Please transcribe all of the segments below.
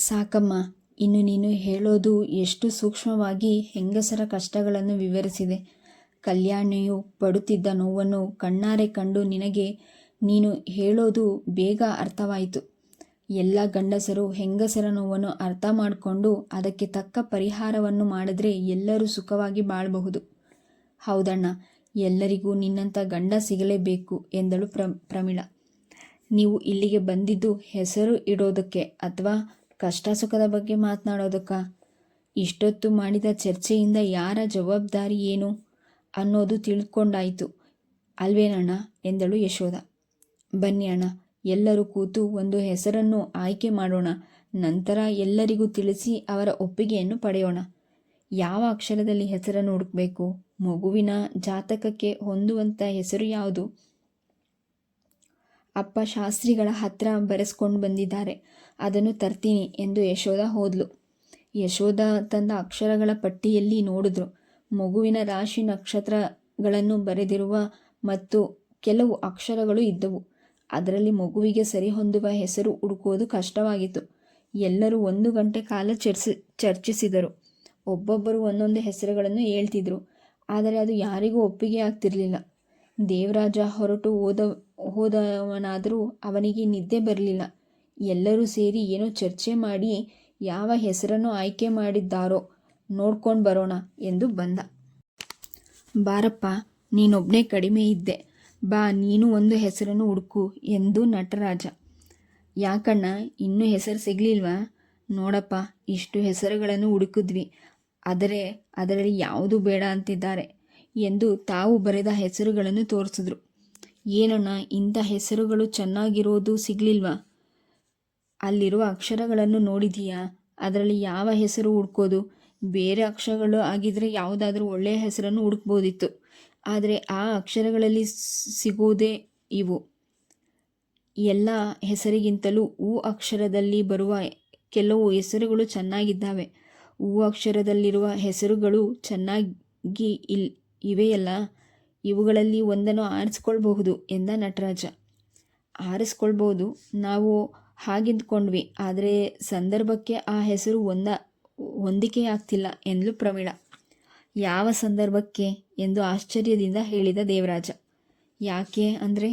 ಸಾಕಮ್ಮ, ಇನ್ನು ನೀನು ಹೇಳೋದು ಎಷ್ಟು ಸೂಕ್ಷ್ಮವಾಗಿ ಹೆಂಗಸರ ಕಷ್ಟಗಳನ್ನು ವಿವರಿಸಿದೆ. ಕಲ್ಯಾಣಿಯು ಪಡುತ್ತಿದ್ದ ನೋವನ್ನು ಕಣ್ಣಾರೆ ಕಂಡು ನಿನಗೆ ನೀನು ಹೇಳೋದು ಬೇಗ ಅರ್ಥವಾಯಿತು. ಎಲ್ಲ ಗಂಡಸರು ಹೆಂಗಸರ ನೋವನ್ನು ಅರ್ಥ ಮಾಡಿಕೊಂಡು ಅದಕ್ಕೆ ತಕ್ಕ ಪರಿಹಾರವನ್ನು ಮಾಡಿದ್ರೆ ಎಲ್ಲರೂ ಸುಖವಾಗಿ ಬಾಳಬಹುದು. ಹೌದಣ್ಣ, ಎಲ್ಲರಿಗೂ ನಿನ್ನಂಥ ಗಂಡ ಸಿಗಲೇಬೇಕು ಎಂದಳು ಪ್ರ, ಪ್ರಮಿಳ. ನೀವು ಇಲ್ಲಿಗೆ ಬಂದಿದ್ದು ಹೆಸರು ಇಡೋದಕ್ಕೆ ಅಥವಾ ಕಷ್ಟ ಸುಖದ ಬಗ್ಗೆ ಮಾತನಾಡೋದಕ್ಕ? ಇಷ್ಟೊತ್ತು ಮಾಡಿದ ಚರ್ಚೆಯಿಂದ ಯಾರ ಜವಾಬ್ದಾರಿ ಏನು? ಅನ್ನೋದು ತಿಳ್ಕೊಂಡಾಯಿತು. ಅಲ್ವೇನಣ್ಣ? ಎಂದಳು ಯಶೋಧ. ಬನ್ನಿ ಅಣ್ಣ, ಎಲ್ಲರೂ ಕೂತು ಒಂದು ಹೆಸರನ್ನು ಆಯ್ಕೆ ಮಾಡೋಣ. ನಂತರ ಎಲ್ಲರಿಗೂ ತಿಳಿಸಿ ಅವರ ಒಪ್ಪಿಗೆಯನ್ನು ಪಡೆಯೋಣ. ಯಾವ ಅಕ್ಷರದಲ್ಲಿ ಹೆಸರನ್ನು ಹುಡುಕಬೇಕು? ಮಗುವಿನ ಜಾತಕಕ್ಕೆ ಹೊಂದುವಂಥ ಹೆಸರು ಯಾವುದು? ಅಪ್ಪ ಶಾಸ್ತ್ರಿಗಳ ಹತ್ರ ಬರೆಸ್ಕೊಂಡು ಬಂದಿದ್ದಾರೆ. ಅದನ್ನು ತರ್ತೀನಿ ಎಂದು ಯಶೋಧ ಹೋದ್ಲು. ಯಶೋಧ ತಂದ ಅಕ್ಷರಗಳ ಪಟ್ಟಿಯಲ್ಲಿ ನೋಡಿದ್ರು. ಮಗುವಿನ ರಾಶಿ ನಕ್ಷತ್ರಗಳನ್ನು ಬರೆದಿರುವ ಮತ್ತು ಕೆಲವು ಅಕ್ಷರಗಳು ಇದ್ದವು. ಅದರಲ್ಲಿ ಮಗುವಿಗೆ ಸರಿಹೊಂದುವ ಹೆಸರು ಹುಡುಕೋದು ಕಷ್ಟವಾಗಿತ್ತು. ಎಲ್ಲರೂ ಒಂದು ಗಂಟೆ ಕಾಲ ಚರ್ಚಿ, ಚರ್ಚಿಸಿದರು. ಒಬ್ಬೊಬ್ಬರು ಒಂದೊಂದು ಹೆಸರುಗಳನ್ನು ಹೇಳ್ತಿದ್ರು. ಆದರೆ ಅದು ಯಾರಿಗೂ ಒಪ್ಪಿಗೆ ಆಗ್ತಿರಲಿಲ್ಲ. ದೇವರಾಜ ಹೊರಟು ಹೋದ, ಹೋದವನಾದರೂ ಅವನಿಗೆ ನಿದ್ದೆ ಬರಲಿಲ್ಲ. ಎಲ್ಲರೂ ಸೇರಿ ಏನೋ ಚರ್ಚೆ ಮಾಡಿ ಯಾವ ಹೆಸರನ್ನು ಆಯ್ಕೆ ಮಾಡಿದ್ದಾರೋ ನೋಡ್ಕೊಂಡು ಬರೋಣ ಎಂದು ಬಂದ. ಬಾರಪ್ಪ ನೀನೊಬ್ಬನೇ ಕಡಿಮೆ ಇದ್ದೆ. ಬಾ, ನೀನು ಒಂದು ಹೆಸರನ್ನು ಹುಡುಕು ಎಂದು ನಟರಾಜ. ಯಾಕಣ್ಣ, ಇನ್ನೂ ಹೆಸರು ಸಿಗಲಿಲ್ವಾ? ನೋಡಪ್ಪ, ಇಷ್ಟು ಹೆಸರುಗಳನ್ನು ಹುಡುಕಿದ್ವಿ. ಆದರೆ ಅದರಲ್ಲಿ ಯಾವುದು ಬೇಡ ಅಂತಿದ್ದಾರೆ ಎಂದು ತಾವು ಬರೆದ ಹೆಸರುಗಳನ್ನು ತೋರಿಸಿದ್ರು. ಏನಣ್ಣ, ಇಂಥ ಹೆಸರುಗಳು ಚೆನ್ನಾಗಿರೋದು ಸಿಗಲಿಲ್ವಾ? ಅಲ್ಲಿರುವ ಅಕ್ಷರಗಳನ್ನು ನೋಡಿದೀಯಾ? ಅದರಲ್ಲಿ ಯಾವ ಹೆಸರು ಹುಡ್ಕೋದು? ಬೇರೆ ಅಕ್ಷರಗಳು ಆಗಿದ್ದರೆ ಯಾವುದಾದ್ರೂ ಒಳ್ಳೆಯ ಹೆಸರನ್ನು ಹುಡುಕ್ಬೋದಿತ್ತು. ಆದರೆ ಆ ಅಕ್ಷರಗಳಲ್ಲಿ ಸಿಗೋದೇ ಇವು. ಎಲ್ಲ ಹೆಸರಿಗಿಂತಲೂ ಊ ಅಕ್ಷರದಲ್ಲಿ ಬರುವ ಕೆಲವು ಹೆಸರುಗಳು ಚೆನ್ನಾಗಿದ್ದಾವೆ. ಊ ಅಕ್ಷರದಲ್ಲಿರುವ ಹೆಸರುಗಳು ಚೆನ್ನಾಗಿ ಇಲ್, ಇವೆಯಲ್ಲ? ಇವುಗಳಲ್ಲಿ ಒಂದನ್ನು ಆರಿಸ್ಕೊಳ್ಬಹುದು ಎಂದ ನಟರಾಜ. ಆರಿಸ್ಕೊಳ್ಬೋದು ನಾವು ಹಾಗಿದ್ಕೊಂಡ್ವಿ. ಆದರೆ ಸಂದರ್ಭಕ್ಕೆ ಆ ಹೆಸರು ಒಂದ, ಹೊಂದಿಕೆಯಾಗ್ತಿಲ್ಲ ಎಂದಳು ಪ್ರಮೀಳ ಯಾವ ಸಂದರ್ಭಕ್ಕೆ ಎಂದು ಆಶ್ಚರ್ಯದಿಂದ ಹೇಳಿದ ದೇವರಾಜ. ಯಾಕೆ ಅಂದರೆ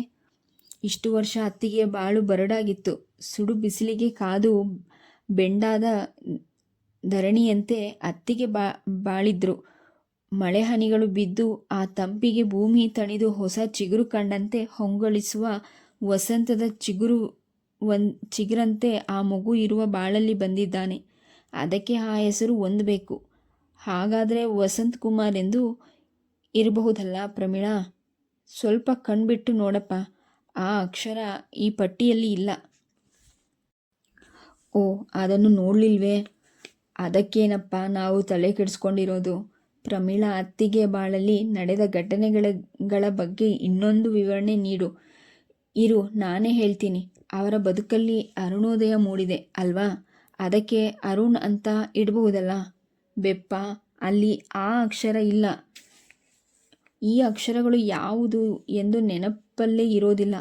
ಇಷ್ಟು ವರ್ಷ ಅತ್ತಿಗೆ ಬಾಳು ಬರಡಾಗಿತ್ತು. ಸುಡು ಬಿಸಿಲಿಗೆ ಕಾದು ಬೆಂಡಾದ ಧರಣಿಯಂತೆ ಅತ್ತಿಗೆ ಬಾ, ಬಾಳಿದ್ರು. ಮಳೆ ಹನಿಗಳು ಬಿದ್ದು ಆ ತಂಪಿಗೆ ಭೂಮಿ ತಣಿದು ಹೊಸ ಚಿಗುರು ಕಂಡಂತೆ ಹೊಂಗೊಳಿಸುವ ವಸಂತದ ಚಿಗುರು ಒನ್ ಚಿಗುರಂತೆ ಆ ಮಗು ಇರುವ ಬಾಳಲ್ಲಿ ಬಂದಿದ್ದಾನೆ. ಅದಕ್ಕೆ ಆ ಹೆಸರು ಹೊಂದಬೇಕು. ಹಾಗಾದರೆ ವಸಂತ್ ಕುಮಾರ್ ಎಂದು ಇರಬಹುದಲ್ಲ ಪ್ರಮೀಳಾ ಸ್ವಲ್ಪ ಕಣ್ಬಿಟ್ಟು ನೋಡಪ್ಪ. ಆ ಅಕ್ಷರ ಈ ಪಟ್ಟಿಯಲ್ಲಿ ಇಲ್ಲ. ಓ, ಅದನ್ನು ನೋಡಲಿಲ್ವೇ? ಅದಕ್ಕೇನಪ್ಪ ನಾವು ತಲೆ ಕೆಡಿಸ್ಕೊಂಡಿರೋದು? ಪ್ರಮೀಳಾ ಅತ್ತಿಗೆ ಬಾಳಲ್ಲಿ ನಡೆದ ಘಟನೆಗಳ ಬಗ್ಗೆ ಇನ್ನೊಂದು ವಿವರಣೆ ನೀಡು. ಇರು, ನಾನೇ ಹೇಳ್ತೀನಿ. ಅವರ ಬದುಕಲ್ಲಿ ಅರುಣೋದಯ ಮೂಡಿದೆ ಅಲ್ವಾ? ಅದಕ್ಕೆ ಅರುಣ್ ಅಂತ ಇಡಬಹುದಲ್ಲ? ಬೆಪ್ಪ, ಅಲ್ಲಿ ಆ ಅಕ್ಷರ ಇಲ್ಲ. ಈ ಅಕ್ಷರಗಳು ಯಾವುದು ಎಂದು ನೆನಪಲ್ಲೇ ಇರೋದಿಲ್ಲ.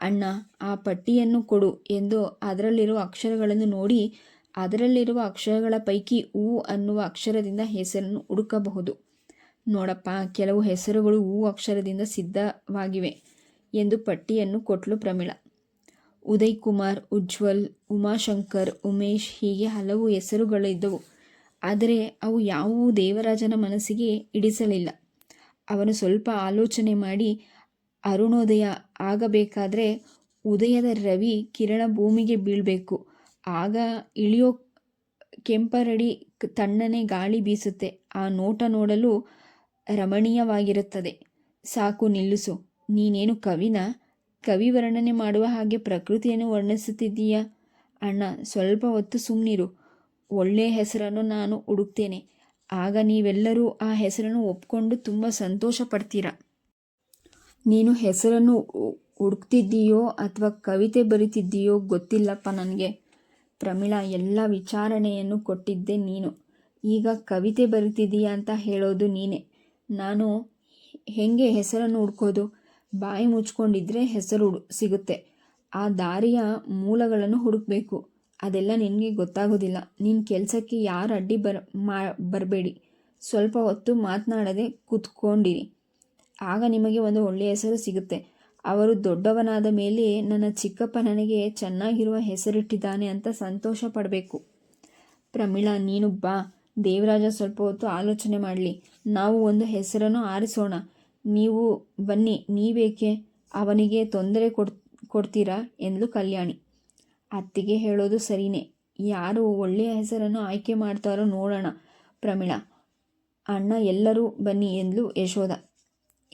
ಅಣ್ಣ, ಆ ಪಟ್ಟಿಯನ್ನು ಕೊಡು ಎಂದು ಅದರಲ್ಲಿರುವ ಅಕ್ಷರಗಳನ್ನು ನೋಡಿ, ಅದರಲ್ಲಿರುವ ಅಕ್ಷರಗಳ ಪೈಕಿ ಹೂ ಅನ್ನುವ ಅಕ್ಷರದಿಂದ ಹೆಸರನ್ನು ಹುಡುಕಬಹುದು. ನೋಡಪ್ಪ, ಕೆಲವು ಹೆಸರುಗಳು ಹೂ ಅಕ್ಷರದಿಂದ ಸಿದ್ಧವಾಗಿವೆ ಎಂದು ಪಟ್ಟಿಯನ್ನು ಕೊಟ್ಲು ಪ್ರಮಿಳ. ಉದಯ್ ಕುಮಾರ್ ಉಜ್ವಲ್, ಉಮಾಶಂಕರ್, ಉಮೇಶ್ ಹೀಗೆ ಹಲವು ಹೆಸರುಗಳಿದ್ದವು ಆದರೆ ಅವು ಯಾವುವು ದೇವರಾಜನ ಮನಸ್ಸಿಗೆ ಇಡಿಸಲಿಲ್ಲ. ಅವನು ಸ್ವಲ್ಪ ಆಲೋಚನೆ ಮಾಡಿ, ಅರುಣೋದಯ, ಆಗಬೇಕಾದ್ರೆ ಉದಯದ ರವಿ ಕಿರಣ ಭೂಮಿಗೆ ಬೀಳಬೇಕು. ಆಗ ಇಳಿಯೋ ಕೆಂಪರಡಿ ತಣ್ಣನೆ ಗಾಳಿ ಬೀಸುತ್ತೆ. ಆ ನೋಟ ನೋಡಲು ರಮಣೀಯವಾಗಿರುತ್ತದೆ. ಸಾಕು ನಿಲ್ಲಿಸು. ನೀನೇನು ಕವಿನ? ಕವಿ ವರ್ಣನೆ ಮಾಡುವ ಹಾಗೆ ಪ್ರಕೃತಿಯನ್ನು ವರ್ಣಿಸುತ್ತಿದ್ದೀಯಾ? ಅಣ್ಣ, ಸ್ವಲ್ಪ ಹೊತ್ತು ಸುಮ್ಮನಿರು ಒಳ್ಳೆಯ ಹೆಸರನ್ನು ನಾನು ಹುಡುಕ್ತೇನೆ. ಆಗ ನೀವೆಲ್ಲರೂ ಆ ಹೆಸರನ್ನು ಒಪ್ಕೊಂಡು ತುಂಬ ಸಂತೋಷ ಪಡ್ತೀರ? ನೀನು ಹೆಸರನ್ನು ಹುಡುಕ್ತಿದ್ದೀಯೋ ಅಥವಾ ಕವಿತೆ ಬರಿತಿದ್ದೀಯೋ ಗೊತ್ತಿಲ್ಲಪ್ಪ ನನಗೆ. ಪ್ರಮೀಳಾ, ಎಲ್ಲ ವಿಚಾರಣೆಯನ್ನು ಕೊಟ್ಟಿದ್ದೆ ನೀನು. ಈಗ ಕವಿತೆ ಬರಿತಿದ್ದೀಯಾ ಅಂತ ಹೇಳೋದು ನೀನೆ. ನಾನು ಹೆಂಗೆ ಹೆಸರನ್ನು ಹುಡ್ಕೋದು? ಬಾಯಿ ಮುಚ್ಕೊಂಡಿದ್ರೆ ಹೆಸರು ಸಿಗುತ್ತೆ. ಆ ದಾರಿಯ ಮೂಲಗಳನ್ನು ಹುಡುಕಬೇಕು. ಅದೆಲ್ಲ ನಿನಗೆ ಗೊತ್ತಾಗೋದಿಲ್ಲ. ನಿನ್ನ ಕೆಲಸಕ್ಕೆ ಯಾರು ಅಡ್ಡಿ ಬರ ಮಾ ಬರಬೇಡಿ. ಸ್ವಲ್ಪ ಹೊತ್ತು ಮಾತನಾಡದೆ ಕೂತ್ಕೊಂಡಿರಿ. ಆಗ ನಿಮಗೆ ಒಂದು ಒಳ್ಳೆಯ ಹೆಸರು ಸಿಗುತ್ತೆ. ಅವರು ದೊಡ್ಡವನಾದ ಮೇಲೆ ನನ್ನ ಚಿಕ್ಕಪ್ಪ ನನಗೆ ಚೆನ್ನಾಗಿರುವ ಹೆಸರಿಟ್ಟಿದ್ದಾನೆ ಅಂತ ಸಂತೋಷ ಪಡಬೇಕು. ಪ್ರಮೀಳಾ, ನೀನು ಬಾ. ದೇವರಾಜ ಸ್ವಲ್ಪ ಹೊತ್ತು ಆಲೋಚನೆ ಮಾಡಲಿ. ನಾವು ಒಂದು ಹೆಸರನ್ನು ಆರಿಸೋಣ. ನೀವು ಬನ್ನಿ, ನೀವೇಕೆ ಅವನಿಗೆ ತೊಂದರೆ ಕೊಡ್, ಕೊಡ್ತೀರಾ ಎಂದಳು ಕಲ್ಯಾಣಿ. ಅತ್ತಿಗೆ ಹೇಳೋದು ಸರಿನೇ. ಯಾರು ಒಳ್ಳೆಯ ಹೆಸರನ್ನು ಆಯ್ಕೆ ಮಾಡ್ತಾರೋ ನೋಡೋಣ ಪ್ರಮೀಳ. ಅಣ್ಣ, ಎಲ್ಲರೂ ಬನ್ನಿ ಎಂದಳು ಯಶೋಧ.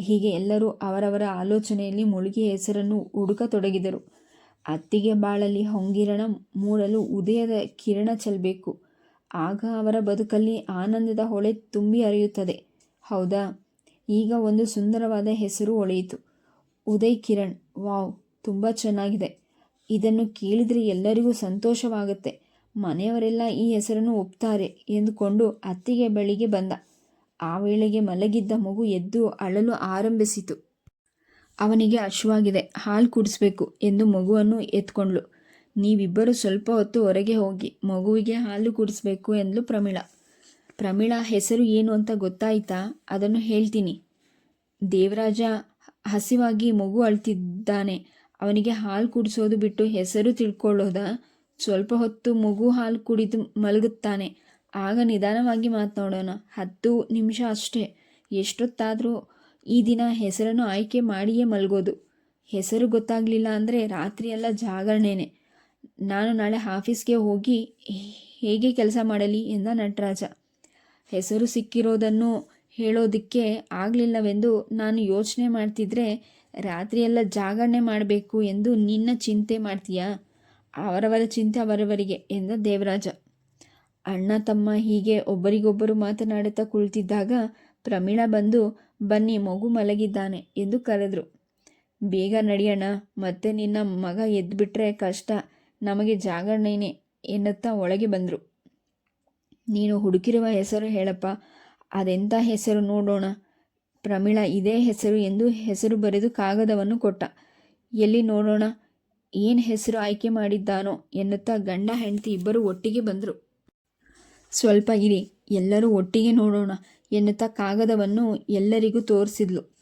ಹೀಗೆ ಎಲ್ಲರೂ ಅವರವರ ಆಲೋಚನೆಯಲ್ಲಿ ಮುಳುಗಿ ಹೆಸರನ್ನು ಹುಡುಕತೊಡಗಿದರು ಅತ್ತಿಗೆ ಬಾಳಲ್ಲಿ ಹೊಂಗಿರಣ ಮೂಡಲು ಉದಯದ ಕಿರಣ ಚೆಲ್ಲಬೇಕು ಆಗ ಅವರ ಬದುಕಲ್ಲಿ ಆನಂದದ ಹೊಳೆ ತುಂಬಿ ಹರಿಯುತ್ತದೆ. ಹೌದಾ? ಈಗ ಒಂದು ಸುಂದರವಾದ ಹೆಸರು ಹೊಳೆಯಿತು ಉದಯ್ ಕಿರಣ್, ವಾವ್, ತುಂಬ ಚೆನ್ನಾಗಿದೆ. ಇದನ್ನು ಕೇಳಿದರೆ ಎಲ್ಲರಿಗೂ ಸಂತೋಷವಾಗುತ್ತೆ. ಮನೆಯವರೆಲ್ಲ ಈ ಹೆಸರನ್ನು ಒಪ್ತಾರೆ ಎಂದುಕೊಂಡು ಅತ್ತಿಗೆ ಬಳಿಗೆ ಬಂದ. ಆ ವೇಳೆಗೆ ಮಲಗಿದ್ದ ಮಗು ಎದ್ದು ಅಳಲು ಆರಂಭಿಸಿತು. ಅವನಿಗೆ ಹಶುವಾಗಿದೆ ಹಾಲು ಕುಡಿಸ್ಬೇಕು ಎಂದು ಮಗುವನ್ನು ಎತ್ಕೊಂಡ್ಳು. ನೀವಿಬ್ಬರು ಸ್ವಲ್ಪ ಹೊತ್ತು ಹೊರಗೆ ಹೋಗಿ ಮಗುವಿಗೆ ಹಾಲು ಕುಡಿಸ್ಬೇಕು ಎಂದ್ಲು ಪ್ರಮೀಳಾ. ಪ್ರಮೀಳಾ, ಹೆಸರು ಏನು ಅಂತ ಗೊತ್ತಾಯ್ತಾ? ಅದನ್ನು ಹೇಳ್ತೀನಿ. ದೇವರಾಜ ಹಸಿವಾಗಿ ಮಗು ಅಳ್ತಿದ್ದಾನೆ. ಅವನಿಗೆ ಹಾಲು ಕುಡಿಸೋದು ಬಿಟ್ಟು ಹೆಸರು ತಿಳ್ಕೊಳ್ಳೋದ? ಸ್ವಲ್ಪ ಹೊತ್ತು ಮಗು ಹಾಲು ಕುಡಿದು ಮಲಗುತ್ತಾನೆ. ಆಗ ನಿಧಾನವಾಗಿ ಮಾತನಾಡೋಣ ಹತ್ತು ನಿಮಿಷ ಅಷ್ಟೇ. ಎಷ್ಟೊತ್ತಾದರೂ ಈ ದಿನ ಹೆಸರನ್ನು ಆಯ್ಕೆ ಮಾಡಿಯೇ ಮಲಗೋದು. ಹೆಸರು ಗೊತ್ತಾಗಲಿಲ್ಲ ಅಂದರೆ ರಾತ್ರಿಯೆಲ್ಲ ಜಾಗರಣೆನೆ. ನಾನು ನಾಳೆ ಆಫೀಸ್ಗೆ ಹೋಗಿ ಹೇಗೆ ಕೆಲಸ ಮಾಡಲಿ ಎಂದ ನಟರಾಜ. ಹೆಸರು ಸಿಕ್ಕಿರೋದನ್ನು ಹೇಳೋದಕ್ಕೆ ಆಗಲಿಲ್ಲವೆಂದು ನಾನು ಯೋಚನೆ ಮಾಡ್ತಿದ್ರೆ ರಾತ್ರಿಯೆಲ್ಲ ಜಾಗರಣೆ ಮಾಡಬೇಕು ಎಂದು ನಿನ್ನ ಚಿಂತೆ ಮಾಡ್ತೀಯಾ? ಅವರವರ ಚಿಂತೆ ಅವರವರಿಗೆ ಎಂದ ದೇವರಾಜ. ಅಣ್ಣ ತಮ್ಮ ಹೀಗೆ ಒಬ್ಬರಿಗೊಬ್ಬರು ಮಾತನಾಡುತ್ತಾ ಕುಳಿತಿದ್ದಾಗ ಪ್ರಮೀಳಾ ಬಂದು, ಬನ್ನಿ ಮಗು ಮಲಗಿದ್ದಾನೆ ಎಂದು ಕರೆದ್ರು. ಬೇಗ ನಡೆಯೋಣ ಮತ್ತೆ ನಿನ್ನ ಮಗ ಎದ್ದುಬಿಟ್ರೆ ಕಷ್ಟ, ನಮಗೆ ಜಾಗರಣೆನೇ ಎನ್ನುತ್ತಾ ಒಳಗೆ ಬಂದರು. ನೀನು ಹುಡುಕಿರುವ ಹೆಸರು ಹೇಳಪ್ಪ. ಅದೆಂಥ ಹೆಸರು ನೋಡೋಣ. ಪ್ರಮಿಳ ಇದೇ ಹೆಸರು ಎಂದು ಹೆಸರು ಬರೆದು ಕಾಗದವನ್ನು ಕೊಟ್ಟ. ಎಲ್ಲಿ ನೋಡೋಣ. ಏನು ಹೆಸರು ಆಯ್ಕೆ ಮಾಡಿದ್ದಾನೋ ಎನ್ನುತ್ತಾ ಗಂಡ ಹೆಂಡತಿ ಇಬ್ಬರು ಒಟ್ಟಿಗೆ ಬಂದರು. ಸ್ವಲ್ಪ ಇರಿ, ಎಲ್ಲರೂ ಒಟ್ಟಿಗೆ ನೋಡೋಣ ಎನ್ನುತ್ತಾ ಕಾಗದವನ್ನು ಎಲ್ಲರಿಗೂ ತೋರಿಸಿದ್ಲು.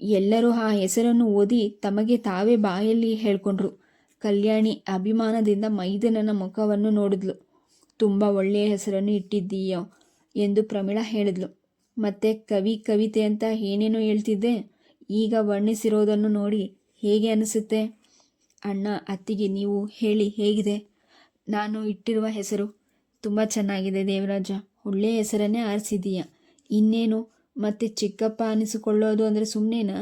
ಎಲ್ಲರೂ ಆ ಹೆಸರನ್ನು ಓದಿ ತಮಗೆ ತಾವೇ ಬಾಯಲ್ಲಿ ಹೇಳ್ಕೊಂಡ್ರು. ಕಲ್ಯಾಣಿ ಅಭಿಮಾನದಿಂದ ಮೈದನನ ಮುಖವನ್ನು ನೋಡಿದ್ಲು. ತುಂಬ ಒಳ್ಳೆಯ ಹೆಸರನ್ನು ಇಟ್ಟಿದ್ದೀಯೋ ಎಂದು ಪ್ರಮೀಳಾ ಹೇಳಿದ್ಲು. ಮತ್ತೆ ಕವಿ ಕವಿತೆ ಅಂತ ಏನೇನೋ ಹೇಳ್ತಿದ್ದೆ, ಈಗ ವರ್ಣಿಸಿರೋದನ್ನು ನೋಡಿ ಹೇಗೆ ಅನಿಸುತ್ತೆ? ಅಣ್ಣ, ಅತ್ತಿಗೆ ನೀವು ಹೇಳಿ ಹೇಗಿದೆ? ನಾನು ಇಟ್ಟಿರುವ ಹೆಸರು ತುಂಬ ಚೆನ್ನಾಗಿದೆ ದೇವರಾಜ. ಒಳ್ಳೆಯ ಹೆಸರನ್ನೇ ಆರಿಸಿದೀಯ ಇನ್ನೇನು? ಮತ್ತೆ ಚಿಕ್ಕಪ್ಪ ಅನಿಸಿಕೊಳ್ಳೋದು ಅಂದರೆ ಸುಮ್ಮನೆನಾ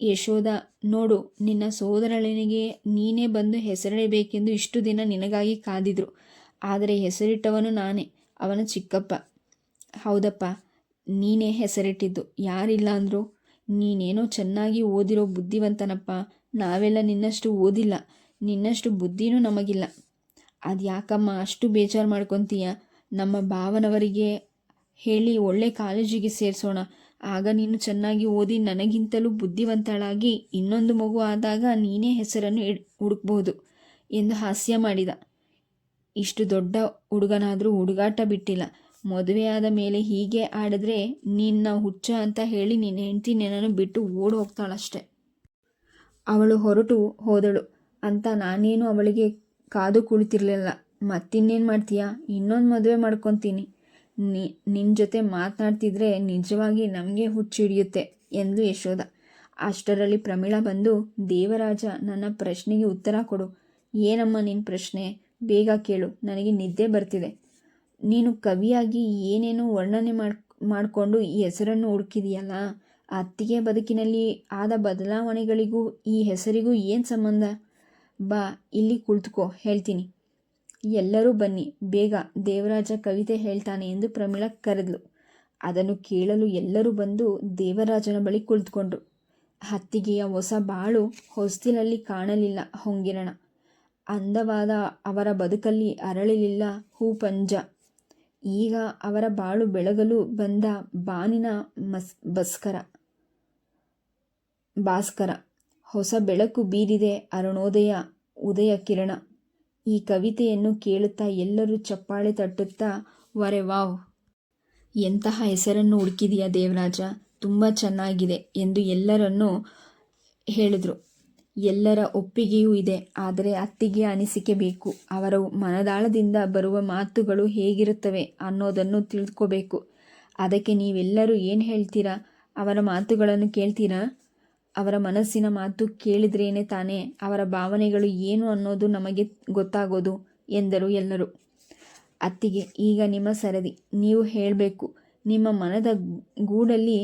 ಯಶೋದ ನೋಡು, ನಿನ್ನ ಸೋದರಳಿನಿಗೆ ನೀನೇ ಬಂದು ಹೆಸರಿಡಬೇಕೆಂದು ಇಷ್ಟು ದಿನ ನಿನಗಾಗಿ ಕಾದಿದ್ರು. ಆದರೆ ಹೆಸರಿಟ್ಟವನು ನಾನೇ, ಅವನು ಚಿಕ್ಕಪ್ಪ. ಹೌದಪ್ಪ, ನೀನೇ ಹೆಸರಿಟ್ಟಿದ್ದು. ಯಾರಿಲ್ಲ ಅಂದರು? ನೀನೇನೋ ಚೆನ್ನಾಗಿ ಓದಿರೋ ಬುದ್ಧಿವಂತನಪ್ಪ. ನಾವೆಲ್ಲ ನಿನ್ನಷ್ಟು ಓದಿಲ್ಲ. ನಿನ್ನಷ್ಟು ಬುದ್ಧಿನೂ ನಮಗಿಲ್ಲ. ಅದು ಯಾಕಮ್ಮ ಅಷ್ಟು ಬೇಜಾರು ಮಾಡ್ಕೊತೀಯ? ನಮ್ಮ ಭಾವನವರಿಗೆ ಹೇಳಿ ಒಳ್ಳೆ ಕಾಲೇಜಿಗೆ ಸೇರಿಸೋಣ. ಆಗ ನೀನು ಚೆನ್ನಾಗಿ ಓದಿ ನನಗಿಂತಲೂ ಬುದ್ಧಿವಂತಳಾಗಿ ಇನ್ನೊಂದು ಮಗು ಆದಾಗ ನೀನೇ ಹೆಸರನ್ನು ಹುಡುಕ್ಬಹುದು ಎಂದು ಹಾಸ್ಯ ಮಾಡಿದ. ಇಷ್ಟು ದೊಡ್ಡ ಹುಡುಗನಾದರೂ ಹುಡುಗಾಟ ಬಿಟ್ಟಿಲ್ಲ. ಮದುವೆಯಾದ ಮೇಲೆ ಹೀಗೆ ಆಡಿದ್ರೆ ನಿನ್ನ ಹುಚ್ಚ ಅಂತ ಹೇಳಿ ನಿನ್ನ ಹೆಂಡತಿ ನಿನ್ನನ್ನು ಬಿಟ್ಟು ಓಡಿ ಹೋಗ್ತಾಳಷ್ಟೆ. ಅವಳು ಹೊರಟು ಹೋದಳು. ಅಂತ ನಾನೇನು ಅವಳಿಗೆ ಕಾದು ಕುಳಿತಿರ್ಲಿಲ್ಲ. ಮತ್ತಿನ್ನೇನು ಮಾಡ್ತೀಯಾ? ಇನ್ನೊಂದು ಮದುವೆ ಮಾಡ್ಕೊತೀನಿ. ನಿ ನಿನ್ನ ಜೊತೆ ಮಾತನಾಡ್ತಿದ್ರೆ ನಿಜವಾಗಿ ನಮಗೆ ಹುಚ್ಚು ಹಿಡಿಯುತ್ತೆ ಎಂದು ಯಶೋಧ. ಅಷ್ಟರಲ್ಲಿ ಪ್ರಮೀಳಾ ಬಂದು, ದೇವರಾಜ, ನನ್ನ ಪ್ರಶ್ನೆಗೆ ಉತ್ತರ ಕೊಡು. ಏನಮ್ಮ ನಿನ್ನ ಪ್ರಶ್ನೆ? ಬೇಗ ಕೇಳು, ನನಗೆ ನಿದ್ದೆ ಬರ್ತಿದೆ. ನೀನು ಕವಿಯಾಗಿ ಏನೇನು ವರ್ಣನೆ ಮಾಡ್, ಮಾಡಿಕೊಂಡು ಈ ಹೆಸರನ್ನು ಹುಡುಕಿದೆಯಲ್ಲ? ಅತ್ತಿಗೆ ಬದುಕಿನಲ್ಲಿ ಆದ ಬದಲಾವಣೆಗಳಿಗೂ ಈ ಹೆಸರಿಗೂ ಏನು ಸಂಬಂಧ? ಬಾ, ಇಲ್ಲಿ ಕುಳಿತುಕೋ, ಹೇಳ್ತೀನಿ. ಎಲ್ಲರೂ ಬನ್ನಿ, ಬೇಗ ದೇವರಾಜ ಕವಿತೆ ಹೇಳ್ತಾನೆ ಎಂದು ಪ್ರಮೀಳ ಕರೆದ್ಲು. ಅದನ್ನು ಕೇಳಲು ಎಲ್ಲರೂ ಬಂದು ದೇವರಾಜನ ಬಳಿ ಕುಳಿತುಕೊಂಡ್ರು. ಹತ್ತಿಗೆಯ ಹೊಸ ಬಾಳು ಹೊಸ್ತಿಲಲ್ಲಿ ಕಾಣಲಿಲ್ಲ ಹೊಂಗಿರಣ. ಅಂದವಾದ ಅವರ ಬದುಕಲ್ಲಿ ಅರಳಲಿಲ್ಲ ಹೂಪಂಜ. ಈಗ ಅವರ ಬಾಳು ಬೆಳಗಲು ಬಂದ ಬಾನಿನ ಮಸ್ ಭಸ್ಕರ ಭಾಸ್ಕರ, ಹೊಸ ಬೆಳಕು ಬೀರಿದೆ ಅರುಣೋದಯ ಉದಯ ಕಿರಣ. ಈ ಕವಿತೆಯನ್ನು ಕೇಳುತ್ತಾ ಎಲ್ಲರೂ ಚಪ್ಪಾಳೆ ತಟ್ಟುತ್ತಾ, ವರೆ ವಾವ್! ಎಂತಹ ಹೆಸರನ್ನು ಹುಡುಕಿದೆಯಾ ದೇವರಾಜ! ತುಂಬ ಚೆನ್ನಾಗಿದೆ ಎಂದು ಎಲ್ಲರನ್ನೂ ಹೇಳಿದರು. ಎಲ್ಲರ ಒಪ್ಪಿಗೆಯೂ ಇದೆ. ಆದರೆ ಅತ್ತಿಗೆ ಅನಿಸಿಕೆ ಬೇಕು. ಅವರ ಮನದಾಳದಿಂದ ಬರುವ ಮಾತುಗಳು ಹೇಗಿರುತ್ತವೆ ಅನ್ನೋದನ್ನು ತಿಳ್ಕೋಬೇಕು. ಅದಕ್ಕೆ ನೀವೆಲ್ಲರೂ ಏನು ಹೇಳ್ತೀರಾ? ಅವರ ಮಾತುಗಳನ್ನು ಕೇಳ್ತೀರಾ? ಅವರ ಮನಸ್ಸಿನ ಮಾತು ಕೇಳಿದ್ರೇನೆ ತಾನೇ ಅವರ ಭಾವನೆಗಳು ಏನು ಅನ್ನೋದು ನಮಗೆ ಗೊತ್ತಾಗೋದು ಎಂದರು ಎಲ್ಲರೂ. ಅತ್ತಿಗೆ, ಈಗ ನಿಮ್ಮ ಸರದಿ. ನೀವು ಹೇಳಬೇಕು. ನಿಮ್ಮ ಮನದ ಗೂಡಲ್ಲಿ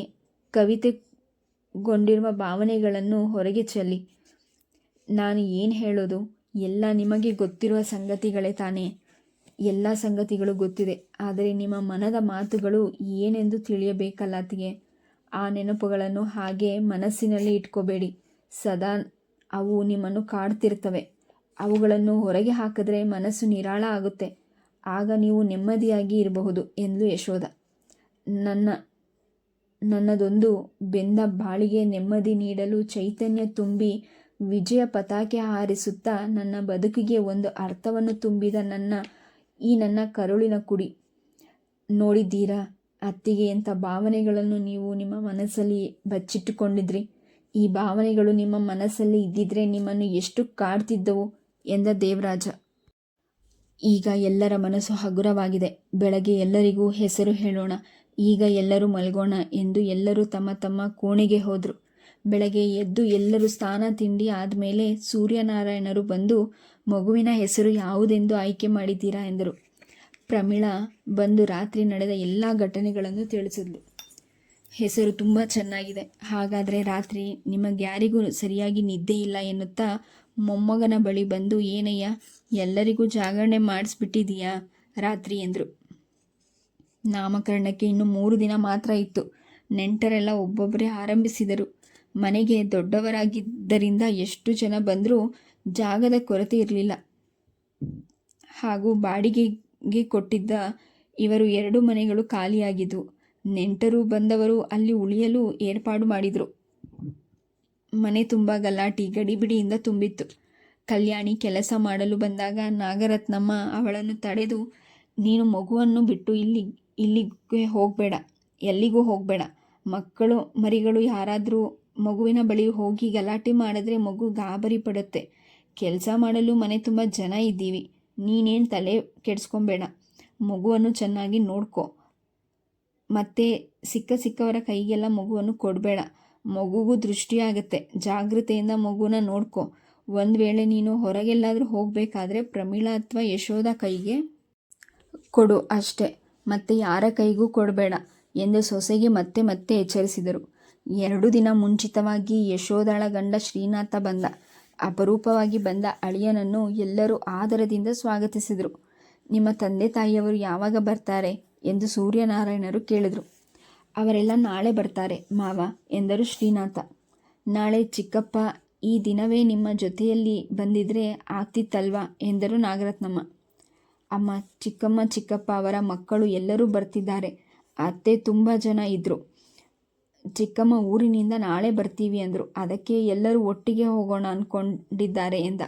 ಕವಿತೆಗೊಂಡಿರುವ ಭಾವನೆಗಳನ್ನು ಹೊರಗೆ ಚೆಲ್ಲಿ. ನಾನು ಏನು ಹೇಳೋದು? ಎಲ್ಲ ನಿಮಗೆ ಗೊತ್ತಿರುವ ಸಂಗತಿಗಳೇ ತಾನೇ. ಎಲ್ಲ ಸಂಗತಿಗಳು ಗೊತ್ತಿದೆ. ಆದರೆ ನಿಮ್ಮ ಮನದ ಮಾತುಗಳು ಏನೆಂದು ತಿಳಿಯಬೇಕಲ್ಲ ಅತ್ತಿಗೆ ಆ ನೆನಪುಗಳನ್ನು ಹಾಗೆ ಮನಸ್ಸಿನಲ್ಲಿ ಇಟ್ಕೋಬೇಡಿ. ಸದಾ ಅವು ನಿಮ್ಮನ್ನು ಕಾಡ್ತಿರ್ತವೆ. ಅವುಗಳನ್ನು ಹೊರಗೆ ಹಾಕಿದ್ರೆ ಮನಸ್ಸು ನಿರಾಳ ಆಗುತ್ತೆ. ಆಗ ನೀವು ನೆಮ್ಮದಿಯಾಗಿ ಇರಬಹುದು ಎಂದು ಯಶೋಧ. ನನ್ನ, ನನ್ನದೊಂದು ಬೆಂದ ಬಾಳಿಗೆ ನೆಮ್ಮದಿ ನೀಡಲು ಚೈತನ್ಯ ತುಂಬಿ ವಿಜಯ ಪತಾಕೆ ಹಾರಿಸುತ್ತಾ ನನ್ನ ಬದುಕಿಗೆ ಒಂದು ಅರ್ಥವನ್ನು ತುಂಬಿದ ನನ್ನ, ಈ ನನ್ನ ಕರುಳಿನ ಕುಡಿ. ನೋಡಿದ್ದೀರಾ, ಅತ್ತಿಗೆ ಎಂಥ ಭಾವನೆಗಳನ್ನು ನೀವು ನಿಮ್ಮ ಮನಸ್ಸಲ್ಲಿ ಬಚ್ಚಿಟ್ಟುಕೊಂಡಿದ್ರಿ. ಈ ಭಾವನೆಗಳು ನಿಮ್ಮ ಮನಸ್ಸಲ್ಲಿ ಇದ್ದಿದ್ರೆ ನಿಮ್ಮನ್ನು ಎಷ್ಟು ಕಾಡ್ತಿದ್ದವು ಎಂದ ದೇವರಾಜ. ಈಗ ಎಲ್ಲರ ಮನಸ್ಸು ಹಗುರವಾಗಿದೆ. ಬೆಳಗ್ಗೆ ಎಲ್ಲರಿಗೂ ಹೆಸರು ಹೇಳೋಣ. ಈಗ ಎಲ್ಲರೂ ಮಲ್ಗೋಣ ಎಂದು ಎಲ್ಲರೂ ತಮ್ಮ ತಮ್ಮ ಕೋಣೆಗೆ ಹೋದರು. ಬೆಳಗ್ಗೆ ಎದ್ದು ಎಲ್ಲರೂ ಸ್ನಾನ, ತಿಂಡಿ ಆದಮೇಲೆ ಸೂರ್ಯನಾರಾಯಣರು ಬಂದು ಮಗುವಿನ ಹೆಸರು ಯಾವುದೆಂದು ಆಯ್ಕೆ ಮಾಡಿದ್ದೀರಾ ಎಂದರು. ಪ್ರಮೀಳಾ ಬಂದು ರಾತ್ರಿ ನಡೆದ ಎಲ್ಲ ಘಟನೆಗಳನ್ನು ತಿಳಿಸಿದ್ಲು. ಹೆಸರು ತುಂಬ ಚೆನ್ನಾಗಿದೆ. ಹಾಗಾದರೆ ರಾತ್ರಿ ನಿಮಗ್ಯಾರಿಗೂ ಸರಿಯಾಗಿ ನಿದ್ದೆ ಇಲ್ಲ ಎನ್ನುತ್ತಾ ಮೊಮ್ಮಗನ ಬಳಿ ಬಂದು, ಏನಯ್ಯ, ಎಲ್ಲರಿಗೂ ಜಾಗರಣೆ ಮಾಡಿಸ್ಬಿಟ್ಟಿದೀಯಾ? ರಾತ್ರಿ ಎಂದರು. ನಾಮಕರಣಕ್ಕೆ ಇನ್ನು ಮೂರು ದಿನ ಮಾತ್ರ ಇತ್ತು. ನೆಂಟರೆಲ್ಲ ಒಬ್ಬೊಬ್ಬರೇ ಆರಂಭಿಸಿದರು. ಮನೆಗೆ ದೊಡ್ಡವರಾಗಿದ್ದರಿಂದ ಎಷ್ಟು ಜನ ಬಂದರೂ ಜಾಗದ ಕೊರತೆ ಇರಲಿಲ್ಲ. ಹಾಗೂ ಬಾಡಿಗೆಗೆ ಕೊಟ್ಟಿದ್ದ ಇವರು ಎರಡು ಮನೆಗಳು ಖಾಲಿಯಾಗಿದ್ದವು ನೆಂಟರು ಬಂದವರು ಅಲ್ಲಿ ಉಳಿಯಲು ಏರ್ಪಾಡು ಮಾಡಿದರು. ಮನೆ ತುಂಬ ಗಲಾಟಿ, ಗಡಿಬಿಡಿಯಿಂದ ತುಂಬಿತ್ತು. ಕಲ್ಯಾಣಿ ಕೆಲಸ ಮಾಡಲು ಬಂದಾಗ ನಾಗರತ್ನಮ್ಮ ಅವಳನ್ನು ತಡೆದು, ನೀನು ಮಗುವನ್ನು ಬಿಟ್ಟು ಇಲ್ಲಿ, ಇಲ್ಲಿಗೆ ಹೋಗಬೇಡ, ಎಲ್ಲಿಗೂ ಹೋಗಬೇಡ. ಮಕ್ಕಳು, ಮರಿಗಳು ಯಾರಾದರೂ ಮಗುವಿನ ಬಳಿ ಹೋಗಿ ಗಲಾಟೆ ಮಾಡಿದ್ರೆ ಮಗು ಗಾಬರಿ ಪಡುತ್ತೆ. ಕೆಲಸ ಮಾಡಲು ಮನೆ ತುಂಬ ಜನ ಇದ್ದೀವಿ. ನೀನೇನು ತಲೆ ಕೆಡಿಸ್ಕೊಬೇಡ. ಮಗುವನ್ನು ಚೆನ್ನಾಗಿ ನೋಡ್ಕೊ. ಮತ್ತೆ ಸಿಕ್ಕ ಸಿಕ್ಕವರ ಕೈಗೆಲ್ಲ ಮಗುವನ್ನು ಕೊಡಬೇಡ. ಮಗುಗೂ ದೃಷ್ಟಿ ಆಗುತ್ತೆ. ಜಾಗೃತೆಯಿಂದ ಮಗುನ ನೋಡ್ಕೊ. ಒಂದು ವೇಳೆ ನೀನು ಹೊರಗೆಲ್ಲಾದರೂ ಹೋಗಬೇಕಾದ್ರೆ ಪ್ರಮೀಳಾ ಅಥವಾ ಯಶೋಧ ಕೈಗೆ ಕೊಡು ಅಷ್ಟೆ. ಮತ್ತೆ ಯಾರ ಕೈಗೂ ಕೊಡಬೇಡ ಎಂದು ಸೊಸೆಗೆ ಮತ್ತೆ ಮತ್ತೆ ಎಚ್ಚರಿಸಿದರು. ಎರಡು ದಿನ ಮುಂಚಿತವಾಗಿ ಯಶೋದಳ ಗಂಡ ಶ್ರೀನಾಥ ಬಂದ. ಅಪರೂಪವಾಗಿ ಬಂದ ಅಳಿಯನನ್ನು ಎಲ್ಲರೂ ಆದರದಿಂದ ಸ್ವಾಗತಿಸಿದರು. ನಿಮ್ಮ ತಂದೆ ತಾಯಿಯವರು ಯಾವಾಗ ಬರ್ತಾರೆ ಎಂದು ಸೂರ್ಯನಾರಾಯಣರು ಕೇಳಿದರು. ಅವರೆಲ್ಲ ನಾಳೆ ಬರ್ತಾರೆ, ಮಾವ ಎಂದರು ಶ್ರೀನಾಥ. ನಾಳೆ ಚಿಕ್ಕಪ್ಪ, ಈ ದಿನವೇ ನಿಮ್ಮ ಜೊತೆಯಲ್ಲಿ ಬಂದಿದ್ರೆ ಆಗ್ತಿತ್ತಲ್ವಾ ಎಂದರು ನಾಗರತ್ನಮ್ಮ. ಅಮ್ಮ, ಚಿಕ್ಕಮ್ಮ ಚಿಕ್ಕಪ್ಪ ಅವರ ಮಕ್ಕಳು ಎಲ್ಲರೂ ಬರ್ತಿದ್ದಾರೆ. ಅತ್ತೆ ತುಂಬ ಜನ ಇದ್ದರು ಚಿಕ್ಕಮ್ಮ ಊರಿನಿಂದ ನಾಳೆ ಬರ್ತೀವಿ ಅಂದರು. ಅದಕ್ಕೆ ಎಲ್ಲರೂ ಒಟ್ಟಿಗೆ ಹೋಗೋಣ ಅಂದ್ಕೊಂಡಿದ್ದಾರೆ ಎಂದ.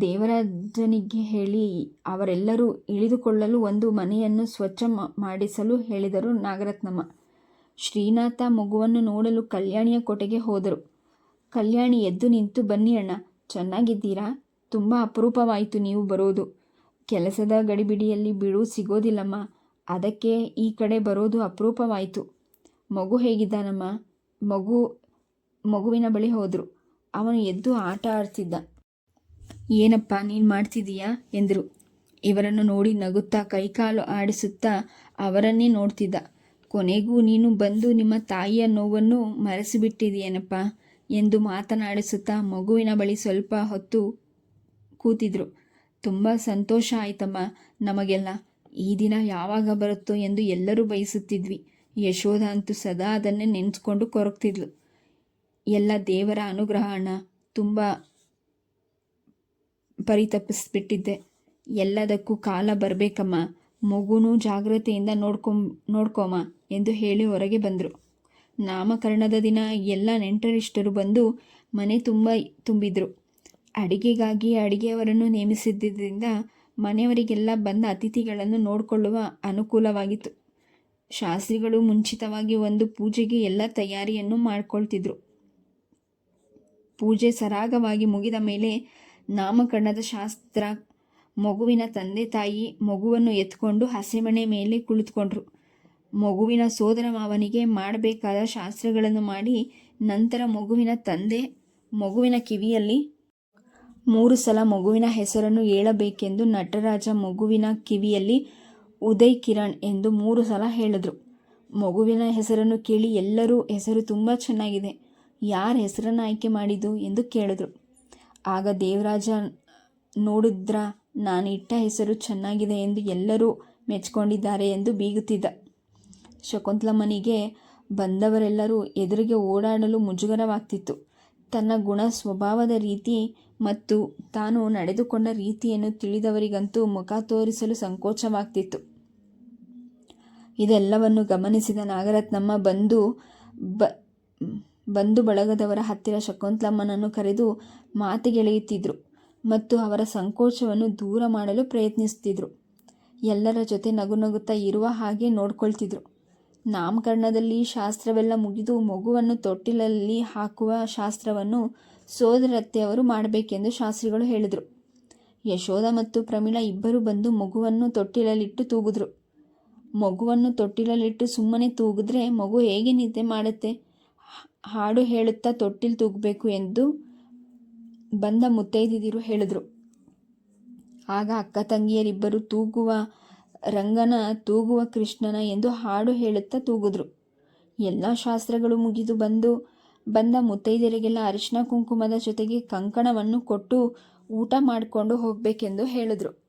ದೇವರಾಜನಿಗೆ ಹೇಳಿ ಅವರೆಲ್ಲರೂ ಇಳಿದುಕೊಳ್ಳಲು ಒಂದು ಮನೆಯನ್ನು ಸ್ವಚ್ಛ ಮಾಡಿಸಲು ಹೇಳಿದರು ನಾಗರತ್ನಮ್ಮ. ಶ್ರೀನಾಥ ಮಗುವನ್ನು ನೋಡಲು ಕಲ್ಯಾಣಿಯ ಕೋಟೆಗೆ ಹೋದರು. ಕಲ್ಯಾಣಿ ಎದ್ದು ನಿಂತು, ಬನ್ನಿ ಅಣ್ಣ, ಚೆನ್ನಾಗಿದ್ದೀರಾ? ತುಂಬ ಅಪರೂಪವಾಯಿತು ನೀವು ಬರೋದು. ಕೆಲಸದ ಗಡಿಬಿಡಿಯಲ್ಲಿ ಬಿಡು ಸಿಗೋದಿಲ್ಲಮ್ಮ. ಅದಕ್ಕೆ ಈ ಕಡೆ ಬರೋದು ಅಪರೂಪವಾಯಿತು. ಮಗು ಹೇಗಿದ್ದಾನಮ್ಮ ಮಗು, ಮಗುವಿನ ಬಳಿ ಹೋದರು. ಅವನು ಎದ್ದು ಆಟ ಆಡ್ತಿದ್ದ. ಏನಪ್ಪ, ನೀನು ಮಾಡ್ತಿದ್ದೀಯಾ ಎಂದರು. ಇವರನ್ನು ನೋಡಿ ನಗುತ್ತಾ ಕೈಕಾಲು ಆಡಿಸುತ್ತಾ ಅವರನ್ನೇ ನೋಡ್ತಿದ್ದ. ಕೊನೆಗೂ ನೀನು ಬಂದು ನಿಮ್ಮ ತಾಯಿಯ ನೋವನ್ನು ಮರೆಸಿಬಿಟ್ಟಿದೆಯೇನಪ್ಪ? ಎಂದು ಮಾತನಾಡಿಸುತ್ತಾ ಮಗುವಿನ ಬಳಿ ಸ್ವಲ್ಪ ಹೊತ್ತು ಕೂತಿದ್ರು. ತುಂಬ ಸಂತೋಷ ಆಯ್ತಮ್ಮ ನಮಗೆಲ್ಲ. ಈ ದಿನ ಯಾವಾಗ ಬರುತ್ತೋ ಎಂದು ಎಲ್ಲರೂ ಬಯಸುತ್ತಿದ್ವಿ. ಯಶೋಧ ಅಂತೂ ಸದಾ ಅದನ್ನೇ ನೆನೆಸ್ಕೊಂಡು ಕೊರಗ್ತಿದ್ಲು ಎಲ್ಲ ದೇವರ ಅನುಗ್ರಹ ಅಣ್ಣ ತುಂಬ ಪರಿತಪಿಸ್ಬಿಟ್ಟಿದ್ದೆ. ಎಲ್ಲದಕ್ಕೂ ಕಾಲ ಬರಬೇಕಮ್ಮ. ಮಗುನೂ ಜಾಗ್ರತೆಯಿಂದ ನೋಡ್ಕೊಂ ನೋಡ್ಕೊಮ್ಮ ಎಂದು ಹೇಳಿ ಹೊರಗೆ ಬಂದರು. ನಾಮಕರಣದ ದಿನ ಎಲ್ಲ ನೆಂಟರಿಷ್ಟರು ಬಂದು ಮನೆ ತುಂಬ ತುಂಬಿದ್ರು. ಅಡಿಗೆಗಾಗಿ ಅಡಿಗೆಯವರನ್ನು ನೇಮಿಸಿದ್ದರಿಂದ ಮನೆಯವರಿಗೆಲ್ಲ ಬಂದ ಅತಿಥಿಗಳನ್ನು ನೋಡಿಕೊಳ್ಳುವ ಅನುಕೂಲವಾಗಿತ್ತು. ಶಾಸ್ತ್ರಿಗಳು ಮುಂಚಿತವಾಗಿ ಒಂದು ಪೂಜೆಗೆ ಎಲ್ಲ ತಯಾರಿಯನ್ನು ಮಾಡಿಕೊಳ್ತಿದ್ರು. ಪೂಜೆ ಸರಾಗವಾಗಿ ಮುಗಿದ ಮೇಲೆ ನಾಮಕರಣದ ಶಾಸ್ತ್ರ, ಮಗುವಿನ ತಂದೆ ತಾಯಿ, ಮಗುವನ್ನು ಎತ್ಕೊಂಡು ಹಸೆಮಣೆ ಮೇಲೆ ಕುಳಿತುಕೊಂಡ್ರು. ಮಗುವಿನ ಸೋದರ ಮಾವನಿಗೆ ಮಾಡಬೇಕಾದ ಶಾಸ್ತ್ರಗಳನ್ನು ಮಾಡಿ ನಂತರ ಮಗುವಿನ ತಂದೆ, ಮಗುವಿನ ಕಿವಿಯಲ್ಲಿ ಮೂರು ಸಲ ಮಗುವಿನ ಹೆಸರನ್ನು ಹೇಳಬೇಕೆಂದು ನಟರಾಜ ಮಗುವಿನ ಕಿವಿಯಲ್ಲಿ ಉದಯ್ ಕಿರಣ್ ಎಂದು ಮೂರು ಸಲ ಹೇಳಿದ್ರು. ಮಗುವಿನ ಹೆಸರನ್ನು ಕೇಳಿ ಎಲ್ಲರೂ ಹೆಸರು ತುಂಬ ಚೆನ್ನಾಗಿದೆ. ಯಾರ ಹೆಸರನ್ನು ಆಯ್ಕೆ ಮಾಡಿದ್ದು ಎಂದು ಕೇಳಿದ್ರು. ಆಗ ದೇವರಾಜ ನೋಡಿದ್ರ, ನಾನು ಇಟ್ಟ ಹೆಸರು ಚೆನ್ನಾಗಿದೆ ಎಂದು ಎಲ್ಲರೂ ಮೆಚ್ಕೊಂಡಿದ್ದಾರೆ ಎಂದು ಬೀಗುತ್ತಿದ್ದ. ಶಕುಂತಲಮ್ಮನಿಗೆ ಬಂದವರೆಲ್ಲರೂ ಎದುರಿಗೆ ಓಡಾಡಲು ಮುಜುಗರವಾಗ್ತಿತ್ತು. ತನ್ನ ಗುಣ ಸ್ವಭಾವದ ರೀತಿ ಮತ್ತು ತಾನು ನಡೆದುಕೊಂಡ ರೀತಿಯನ್ನು ತಿಳಿದವರಿಗಂತೂ ಮುಖ ತೋರಿಸಲು ಸಂಕೋಚವಾಗ್ತಿತ್ತು. ಇದೆಲ್ಲವನ್ನು ಗಮನಿಸಿದ ನಾಗರತ್ನಮ್ಮ ಬಂದು ಬ ಬಂಧು ಬಳಗದವರ ಹತ್ತಿರ ಶಕುಂತಲಮ್ಮನನ್ನು ಕರೆದು ಮಾತಿಗೆಳೆಯುತ್ತಿದ್ದರು ಮತ್ತು ಅವರ ಸಂಕೋಚವನ್ನು ದೂರ ಮಾಡಲು ಪ್ರಯತ್ನಿಸುತ್ತಿದ್ದರು ಎಲ್ಲರ ಜೊತೆ ನಗು ನಗುತ್ತಾ ಇರುವ ಹಾಗೆ ನೋಡ್ಕೊಳ್ತಿದ್ರು. ನಾಮಕರಣದಲ್ಲಿ ಶಾಸ್ತ್ರವೆಲ್ಲ ಮುಗಿದು ಮಗುವನ್ನು ತೊಟ್ಟಿಲಲ್ಲಿ ಹಾಕುವ ಶಾಸ್ತ್ರವನ್ನು ಸೋದರತ್ತೆಯವರು ಮಾಡಬೇಕೆಂದು ಶಾಸ್ತ್ರಿಗಳು ಹೇಳಿದರು. ಯಶೋಧ ಮತ್ತು ಪ್ರಮೀಳ ಇಬ್ಬರು ಬಂದು ಮಗುವನ್ನು ತೊಟ್ಟಿಲಲ್ಲಿಟ್ಟು ತೂಗಿದ್ರು. ಮಗುವನ್ನು ತೊಟ್ಟಿಲಲ್ಲಿಟ್ಟು ಸುಮ್ಮನೆ ತೂಗಿದ್ರೆ ಮಗು ಹೇಗೆ ನಿದ್ದೆ ಮಾಡುತ್ತೆ? ಹಾಡು ಹೇಳುತ್ತಾ ತೊಟ್ಟಿಲು ತೂಗಬೇಕು ಎಂದು ಬಂದ ಮುತ್ತೈದಿದಿರು ಹೇಳಿದ್ರು. ಆಗ ಅಕ್ಕ ತಂಗಿಯರಿಬ್ಬರು ತೂಗುವ ರಂಗನ, ತೂಗುವ ಕೃಷ್ಣನ ಎಂದು ಹಾಡು ಹೇಳುತ್ತಾ ತೂಗಿದ್ರು. ಎಲ್ಲ ಶಾಸ್ತ್ರಗಳು ಮುಗಿದು ಬಂದು ಬಂದ ಮುತ್ತೈದೆಯರಿಗೆಲ್ಲ ಅರಿಶಿನ ಕುಂಕುಮದ ಜೊತೆಗೆ ಕಂಕಣವನ್ನು ಕೊಟ್ಟು ಊಟ ಮಾಡಿಕೊಂಡು ಹೋಗಬೇಕೆಂದು ಹೇಳಿದ್ರು.